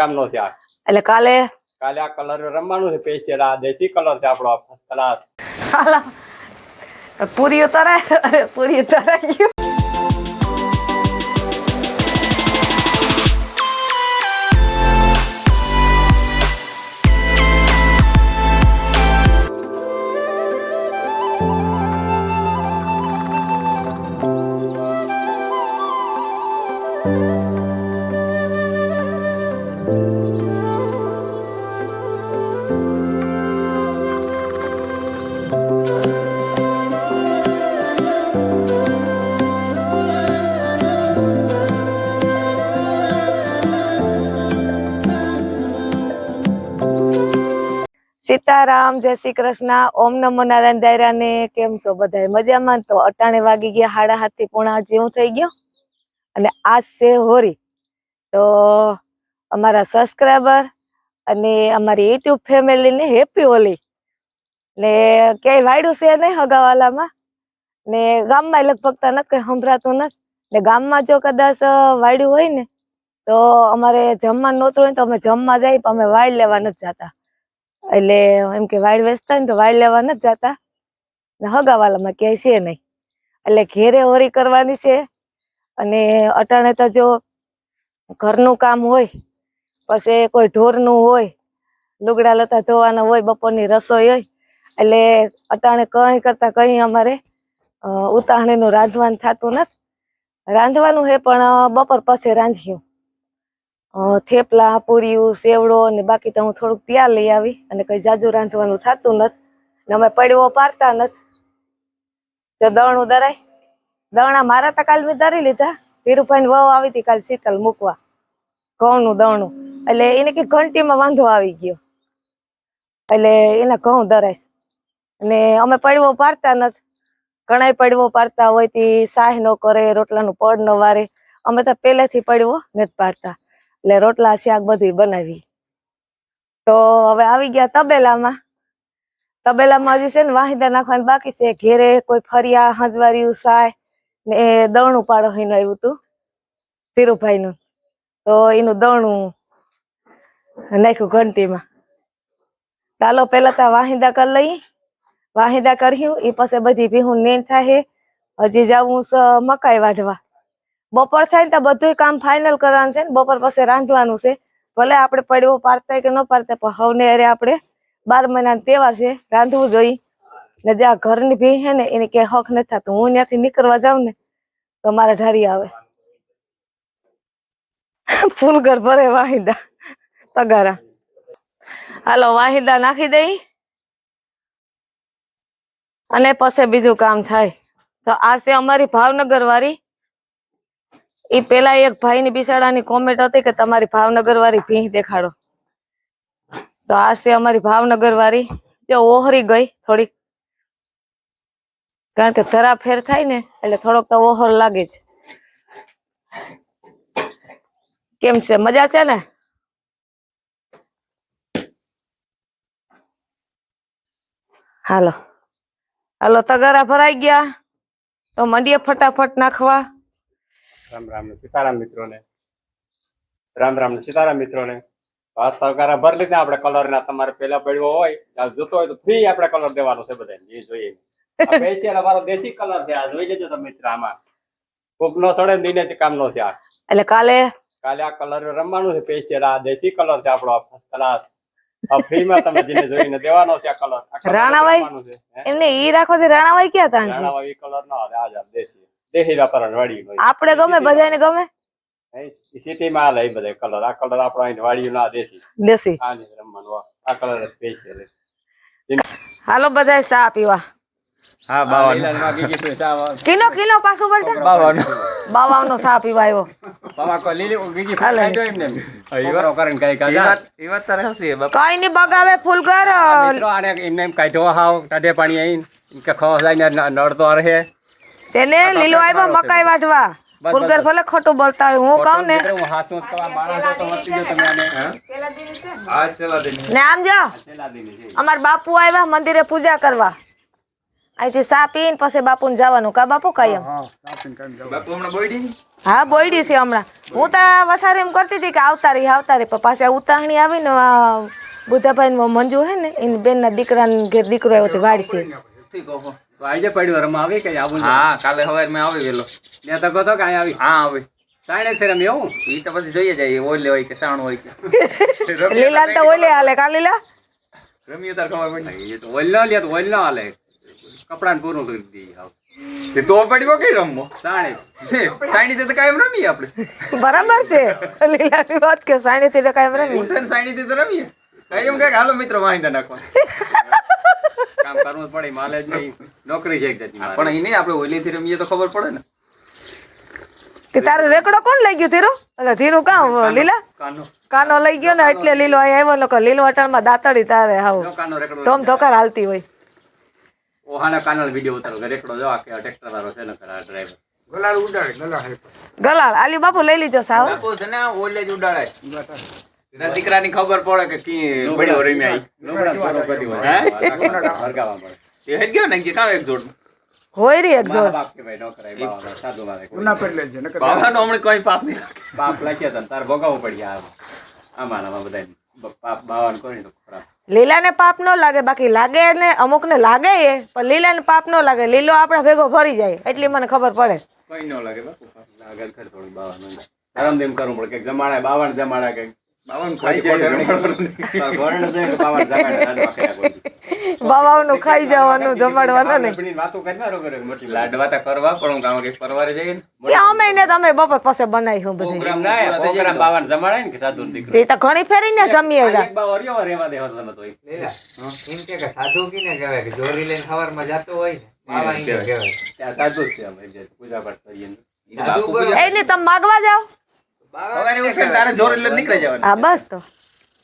કામનો છે આ. એટલે કાલે? કાલે આ કલર રમવાનું છે સ્પેશિયલ આ દેશી કલર છે આપણો ફર્સ્ટ ક્લાસ પૂરી ઉતરાય? પૂરી ઉતરાઈ ગયું. સીતારામ, જય શ્રી કૃષ્ણ, ઓમ નમો નારાયણ દાયરા ને કેમ છો બધા મજામાં? તો અટાણે વાગી ગયા, હાડા હાથી પૂણા જેવું થઈ ગયો. અને આ છે હોરી તો અમારા સબસ્ક્રાઈબર અને અમારી યુટ્યુબ ફેમિલી ને હેપી હોલી ને ક્યાંય વાયડું છે નહીં હગાવાલામાં? ને ગામમાં લગભગ તો નથી, કઈ સંભળાતું નથી. ને ગામમાં જો કદાચ વાયડું હોય ને, તો અમારે જમવા નહોતું હોય તો અમે જમવા જઈએ, પણ અમે વાયડ લેવા નથી જતા. એટલે એમ કે વાળ વેચતા ને તો વાડ લેવા નથી જતા. ને હગાવાલામાં ક્યાંય છે નહીં. એટલે ઘેરે હોરી કરવાની છે. અને અટાણે તો જો ઘરનું કામ હોય પછી કોઈ ઢોરનું હોય લુગડા લતા ધોવાના હોય બપોરની રસોઈ હોય એટલે અટાણે કંઈ કરતા કંઈ અમારે અ, રાંધવાનું થતું નથી. રાંધવાનું છે પણ બપોર પછી રાંધ્યું થેપલા પૂરીયું સેવડો ને બાકી તો હું થોડુંક ત્યાં લઈ આવી અને કઈ જાજુ રાંધવાનું થતું નથી. ને અમે પડવો પાડતા નથી. જો દણું દરાય દણા મારા તો કાલ મેં ધરી લીધા. ધીરુભાઈ વહુ આવી હતી કાલ શીતલ મૂકવા. ઘઉંનું દણું એટલે એને કે ઘંટીમાં વાંધો આવી ગયો. એટલે એના ઘઉં દરાય અને અમે પડવો પાડતા નથી. ઘણાય પડવો પાડતા હોય તે સાહ ન કરે, રોટલાનું પડ ન વારે. અમે તો પહેલેથી પડવો નથી પાડતા એટલે રોટલા, શાક બધી બનાવી. તો હવે આવી ગયા તબેલામાં. તબેલામાં હજી છે ને વાહિદા નાખવાની બાકી છે. ઘેરે કોઈ ફરિયા, હંજવાર્યું, સાય ને એ દણું પાડો એનું આવ્યું હતું ધીરુભાઈ નું તો એનું દણું નાખ્યું ઘંટીમાં. ચાલો પેલા તો વાહિદા કરી લઈ વાહિદા કર્યું એ પછી બધી ભીહું નેન થાય હજી જવું મકાઈ વાઢવા. બપોર થાય ને તો બધું કામ ફાઇનલ કરવાનું છે ને, બપોર પછી રાંધવાનું છે. ભલે આપણે પડવો પારતા કે ન પારતા પણ હવને અરે આપણે બાર મહિનાનો તહેવાર છે, રાંધવું જોઈએ. ને જ્યાં ઘરની ભી છે ને, એને કે હક નથી થતું. હું ત્યાંથી નીકળવા જાઉં ને, તો મારા ઢારી આવે. ફૂલ ઘર ભરે વાહિંદા, તગારા. હાલો, વાહિંદા નાખી દઈ. અને પછી બીજું કામ થાય. તો આ છે અમારી ભાવનગર વાળી એ પેલા એક ભાઈ ની બિસાડાની કોમેન્ટ હતી કે તમારી ભાવનગર વાળી ભીંહ દેખાડો. તો આ છે અમારી ભાવનગર વાળી જો ઓહરી ગઈ થોડીક. કારણ કે ધરા ફેર થાય ને, એટલે થોડોક તો ઓહર લાગે છે. કેમ છે? મજા છે ને? હાલો. હાલો, તગારા ભરાઈ ગયા. તો મંડીએ ફટાફટ નાખવા. રામ રામ ને સીતારામ મિત્રોને. રામ રામ ને સીતારામ મિત્રોને. આ સહકાર ભર લીધે. આપણે કલર ના તમારે પેલા પડ્યો હોય જોતો હોય તો ફ્રી આપણે કલર દેવાનો છે બધાને. એ જોઈએ. સ્પેશિયલ અમારો દેશી કલર છે. આ જોઈ લેજો તમે મિત્ર આમાં. કોક નો સડે દિને કામ નો છે આ. એટલે કાલે? કાલે આ કલર રમવાનું છે સ્પેશિયલ આ દેશી કલર છે આપણો ફર્સ્ટ ક્લાસ તમે જેને જોઈને દેવાનો છે આ કલર રાણાભાઈ? એમને ઈ રાખો છે રાણાભાઈ ક્યાં તાણ છે રાણાવાળી કલર ના આ દેશી. દેશી વાપરવાનું વાડી આપણે ગમે બધાને ગમે? સિટી માં હાલે એ બધા કલર આ કલર આપણો અહીં વાળ્યું ના દેશી. દેશી. આ નહીં રમવાનું આ- આ કલર સ્પેશિયલ હાલો બધા ચા પીવા. હા બાવાનું. કિલો કિલો પાછું બોલતા બાવાનું. બાવાનો ચા પીવા આવ્યો હાલે. છોકરો કરીને કઈ એ કાઢ્યા. કઈ કાજા ઈવર તારે હસી બાપા. કઈ ની બગાવે ફૂલ કર. મિત્રો આને એમને એમ કાઢો હાવ ટાઢે પાણી આઈને. કે ખો જાય ન- નડતો રહે સેને લીલો આવ્યો મકાઈ વાટવા બસ, ફૂલગર ભલે ખોટું બોલતા હોય હું કહું ને. ને? આમ જો અમાર બાપુ આવ્યા મંદિરે પૂજા કરવા. અહીંથી સા પીને પછી બાપુને જવાનું. કા બાપુ કાયમ બાપુ હા બોયડી છે હમણાં. હું તો વસારે એમ કરતી હતી કે આવતા રહી આવતા રહી. પણ ઉતાણી આવીને ઉતાવણી આવી ને બુધાભાઈ મંજુ હે ને એની બેનના દીકરાને ઘેર દીકરો આવ્યો ઠીક ઓહો. તો આજે પડ્યું રમા આવી કે આવું હા કાલે સવારે મેં આવી વેલો. મેં તો કહો તો કાંઈ આવી. હા આવી. સાણે થી રમી એવું ઈ તો પછી જોઈએ જાય ઓલે હોય કે સાણ હોય કે. લીલા તો ઓલે હાલે કા લીલા? રમ્યું તાર ખબર પડી. એ તો ઓલ ન લે તો ઓલ ન હાલે. કપડાને પૂરું કરી દઈએ હાવ. તે તો પડ્યો કઈ રમવો? સાણે સાણી તે કાયમ રમીએ આપણે. બરાબર છે. લીલાની વાત કે સાણી તો કાયમ રમી ઉઠન સાણી તે રમીએ. કાયમ એમ કે હાલો મિત્રો વાહિંદા નાખવા કામ કરવું પડે માલે જ નહીં. નોકરી છે એક જાતની પણ ઈ નહીં આપણે ઓલીથી રમીએ તો ખબર પડે ને. કે તારો રેકડો કોણ લઈ ગયો ધીરો? એટલે ધીરું કામ લીલા? કાનો. કાનો લઈ ગયો ને એટલે લીલો અહીં આવ્યો લોકો લીલો અટાણમાં દાતડી તારે હાવ. ધોમ તોમ ધોકાર હાલતી હોય. ઓહાના કાનો વિડિયો ઉતારો. રેકડો જો આ કે ટ્રેક્ટર વાળો છે ને કરા ડ્રાઈવર ગલાલ આલી બાપુ લઈ લીજો સાવ. બાપુ છે ને ઓલે જ ઉડાડાય દીકરાની ખબર પડે કે કી પડ્યો રમ્યા આવી હેડ ગયો ને કે કામ એક જોડ હોય રે એક જોડ. બાપ કે ભાઈ ન કરાય, બાવા સાધુ મારે કોઈ. બાવાનો હમણે કોઈ પાપ નહીં લાગે. બાપ લખ્યા હતા ને તારે પડી આ આમાં ને આમાં બધાને. બ- પાપ બાવાને કોઈ તો ખરાબ. લીલાને પાપ ન લાગે બાકી લાગે ને અમુક ને લાગે એ પણ લીલાને પાપ ન લાગે. લીલો આપણા ભેગો ફરી જાય એટલી મને ખબર પડે. કઈ નો લાગે બાપુ લાગે ખરી થોડું બાવાનું આરામ દેમ કરવું પડે કે જમાડા બાવન જમાડા કે બાવાઓનું ખાઈ જવાનું જમાડવાનું ને. વાતો કરી ના મોટી લાડવા તો કરવા પણ હું કામ કે પરવારે જઈએ ને. અમે ને તમે બપોર પાસે બનાવી હું બધી. પ્રોગ્રામ ના પૂરા થઈ જાય પ્રોગ્રામ ને બાવન ને કે સાધુ દીકરો. એ તો ઘણી ફેરી ને જમીએ એક બાવો રહ્યો રેવા દેવા નતો એમ કે કે સાધુ કીને કહેવાય કે જોરી લઈને સવારમાં જાતો હોય ને બાવા કહેવાય. ત્યાં સાધુ છે અમે પૂજા પાઠ કરીએ એની તમે માગવા જાઓ. સવારે ઉઠે તારે જોર એટલે નીકળી જવાનું. હા બસ તો.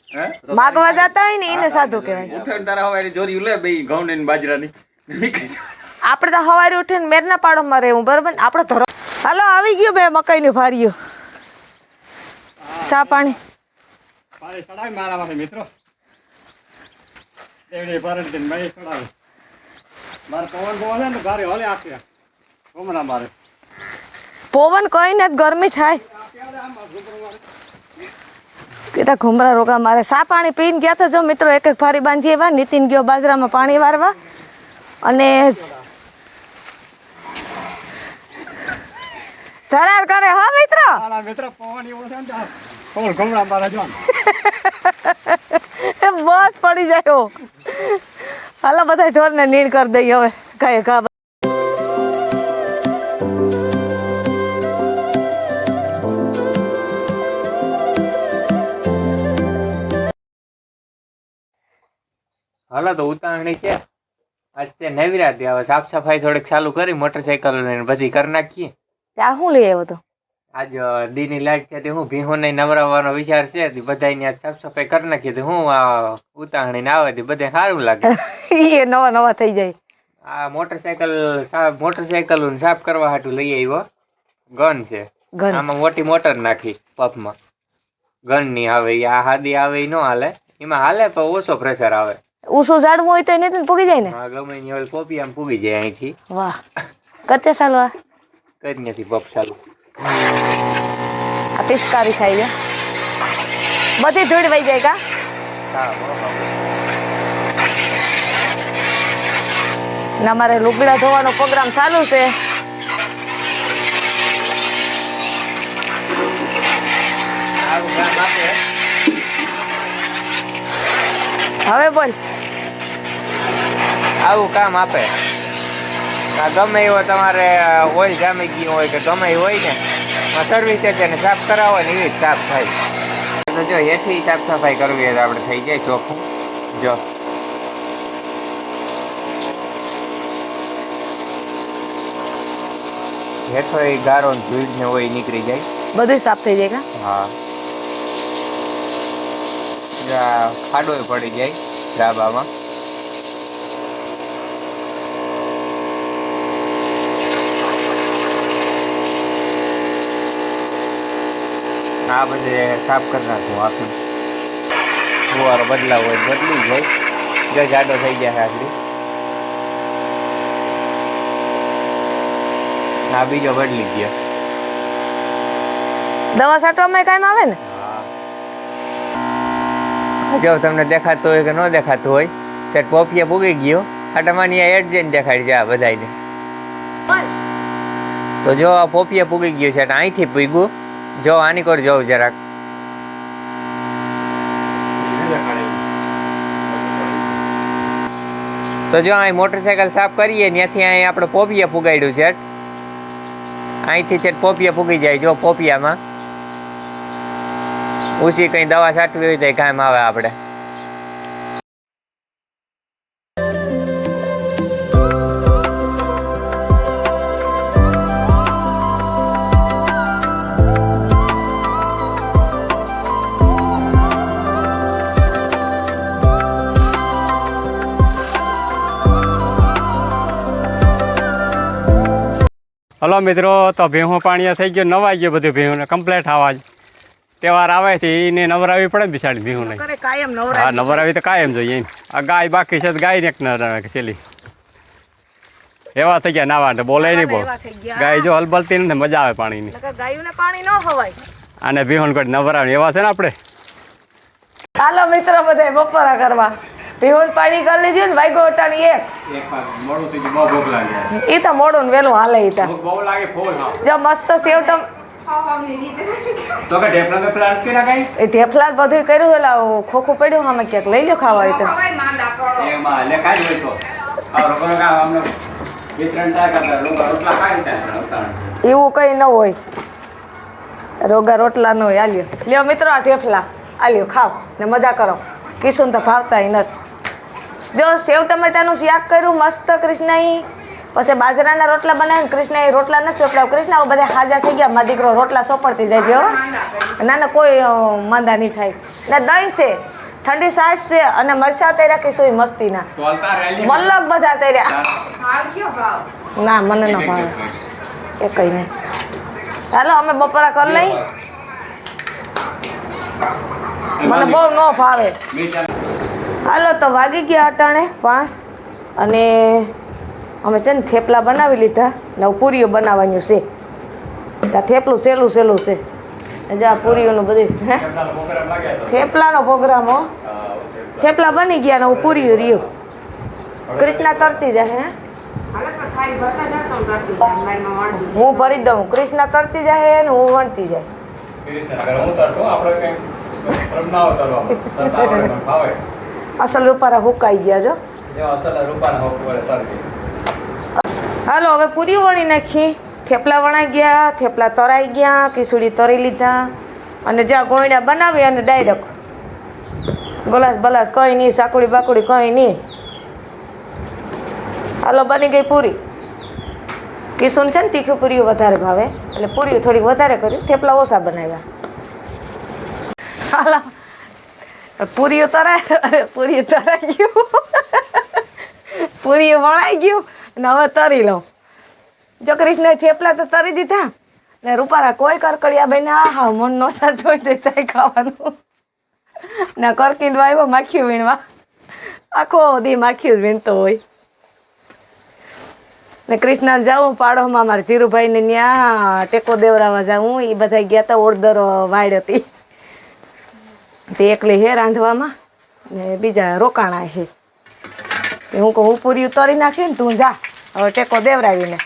હે? માગવા જતા હોય ને એને સાધુ કહેવાય. ઉઠે તારે જોરી લે બે ઘઉં ને બાજરાની. નીકળી જવાનું આપણે તો સવારે ઉઠીને મેરના પાડોમાં રહેવું બરોબર ને? આપણે ધરો હાલો આવી ગયો બે મકાઈની ભારીઓ. સા પાણી? મિત્રો. એવડી ભરણ છે મેં ચડાવી. મારે પવન બહુ હલે ને ગાડી હલે આખી. હમણાં મારે. પવન કઈ ને ગરમી થાય. કીધા ઘુમરા રોગા મારે સા પાણી પીને ગયા હતા જો મિત્રો? એક એક ફારી બાંધી એવા નીતિન ગયો બાજરામાં પાણી વારવા અને ધરાર કરે હા મિત્ર. મારા પવન એવો છે ને ત્યાં થોડું ગમડા મારે જો બસ પડી જાય હાલો બધા ઢોરને નીણ કરી દઈએ હવે. કઈ હાલો તો ઉતાવળી છે. આજ છે નવરાત્રી હવે સાફ સફાઈ થોડીક ચાલુ કરી મોટરસાયકલ ને બધી કરી નાખીએ. ત્યાં શું લઈ આવ્યો તો? આજ દીની લાઈટ છે તે હું ભીહોને નવરાવવાનો વિચાર છે તે બધાની આજ સાફ સફાઈ કરી નાખીએ તો હું આ ઉતાવળી ને આવે તે બધે સારું લાગે. એ નવા નવા થઈ જાય. આ મોટરસાયકલ સાફ મોટરસાયકલ સાફ કરવા હાટું લઈ આવ્યો. ગન છે. આમાં મોટી મોટર નાખી પપમાં ગનની આવે આ હાદી આવે ન હાલે. એમાં હાલે પણ ઓછો પ્રેશર આવે. ઉસો ઝાડવું હોય તો એને પૂગી જાય ને. ગમે ની ઓલી કોપી આમ પૂગી જાય અહીંથી. વાહ. કરતે આ? કઈ નથી પપ ચાલુ આ પિસ્કારી થાય છે. બધી ધૂળ વહી જાય કા? ને અમારે લુગડા ધોવાનો પ્રોગ્રામ ચાલુ છે. હવે બોલ. આવું કામ આપે. આ ગમે એવો તમારે ઓઇલ જામી ગયું હોય કે ગમે એ હોય ને સર્વિસ સ્ટેશન સાફ કરાવો ને એવી જ સાફ થાય. તો જો હેઠી સાફ સફાઈ કરવી હોય તો આપણે થઈ જાય ચોખ્ખું. જો. હેઠો એ ગારો ને ધૂળ ને હોય એ નીકળી જાય. બધું સાફ થઈ જાય કા? હા. જા ખાડો પડી જાય ડાબામાં આ બધે સાફ કરી નાખું આખું ફુવારો બદલાવ હોય બદલી જાય. જો જાડો થઈ ગયા છે આખરી આ બીજો બદલી ગયો. દવા છાંટવામાં કામ આવે ને? જો તમને દેખાતું હોય કે ન દેખાતું હોય ત્યારે પોપિયા પૂગી ગયો. આ એડ જઈને દેખાડી છે આ બધાને તો જો આ પોપિયા પૂગી ગયો છે અહીંથી પૂગ્યું જો આની કોર જોઉં જરાક. તો જો અહીં મોટરસાયકલ સાફ કરીએ, ત્યાંથી અહીં આપણે પોપિયા પુગાડ્યું છે. અહીંથી છે પોપિયા પૂગી જાય, જો પોપિયામાં. ઉસી કંઈ દવા છાંટવી હોય તો કામ આવે આપણે. હલો મિત્રો તો ભેહું પાણી થઈ ગયો નવાઈ ગયો બધું ભેહું કમ્પ્લેટ આવાજ તહેવાર આવે છે એને નવરાવી પડે ને બિસાડી ભેહું નહીં કરે હા નવરાવી તો કાયમ જોઈએ એમ. આ ગાય બાકી છે ગાય ને એક ન રમે છેલ્લી. એવા થઈ ગયા નાવા બોલે નહીં થઈ ગયા. ગાય જો હલબલતી ને મજા આવે પાણીની. ગાયુંને પાણી ન ખવાય અને ભેહું કોઈ નવરાવી એવા છે ને આપણે. હાલો મિત્રો બધા બપોરા કરવા પીવન પાણી કરી લીધું ને વાગ્યો અટાણી એક. ઈ તો મોડું ને વેલું હાલે એ જો મસ્ત સેવ તમ તો કે ના કઈ? એ બધું કર્યું એટલે ખોખું પડ્યું અમે ક્યાંક લઈ લો ખાવા હોય તો. એમાં લેખાય જ હોય તો. આ રોકડો કામ અમને બે ત્રણ ટાકા કરતા રોટલા ખાઈ એવું કઈ ન હોય. રોગા રોટલા ન હોય આલ્યો. લ્યો મિત્રો આ થેફલા આલ્યો ખાવ ને મજા કરો. કિશુન તો ભાવતા નથી. જો સેવ ટમેટાનું શાક કર્યું મસ્ત કૃષ્ણઈ પછી બાજરાના રોટલા બનાવીને કૃષ્ણએ રોટલા નથી સોંપડ્યા કૃષ્ણ બધા હાજા થઈ ગયા. મારા દીકરો રોટલા સોંપડતી જાય છે ના ના કોઈ માંદા નહીં થાય. ને દહીં છે ઠંડી સાસ છે અને મરચા તૈયાર કે શું મસ્તીના મલ્લક બધા તૈયાર ના મને ન ભાવે. એ કઈ નહીં. ચાલો અમે બપોરા કરી લઈ. મને બહુ ન ભાવે. હાલો, તો વાગી ગયા અટાણે પાંચ અને અમે છે ને થેપલા બનાવી લીધા ને પૂરીઓ બનાવવાનું છે. ત્યાં થેપલું સહેલું સહેલું છે. જા પૂરીઓનું બધું, હે? થેપલાનો પ્રોગ્રામ, હો. થેપલા બની ગયા ને હું પૂરીઓ રહ્યું. કૃષ્ણા તરતી જાય, હે? હું ભરી દઉં. કૃષ્ણા તરતી જાય ને હું વણતી જાય. અસલ રૂપારા હુકાઈ ગયા જો હાલો હવે પૂરી વણી નાખી. થેપલા વણાઈ ગયા થેપલા તરાઈ ગયા ખીચડી તરી લીધા. અને જ્યાં ગોયડા બનાવી અને ડાયરેક્ટ ગલાસ બલાસ કંઈ નહીં સાકુડી બાકુડી કંઈ નહીં. હાલો બની ગઈ પૂરી. કિસુન છે ને તીખી પૂરીઓ વધારે ભાવે. એટલે પૂરીઓ થોડીક વધારે કરી થેપલા ઓછા બનાવ્યા. હાલો પૂરીઓ તરાય પૂરીઓ તરાઈ ગયું. પૂરીઓ વણાઈ ગયું ને હવે તરી લઉં. જો ક્રિષ્ણ થેપલા તો તરી દીધા. ને રૂપારા કોઈ કરકડિયા બેન આ હા મન ન થતું હોય તો ખાવાનું. ના કરકીને આવ્યો માખ્યું વીણવા. આખો દી માખ્યું વીણતો હોય. ને કૃષ્ણ જાઉં પાડોમાં, મારા ધીરુભાઈને ત્યાં ટેકો દેવરાવા જાઉં. એ બધા ગયા હતા ઓળદર વાડ હતી તે એકલી હે રાંધવામાં? ને બીજા રોકાણા હે. હું કહું પૂરી ઉતારી નાખી ને તું જા. હવે ટેકો દેવરાવીને.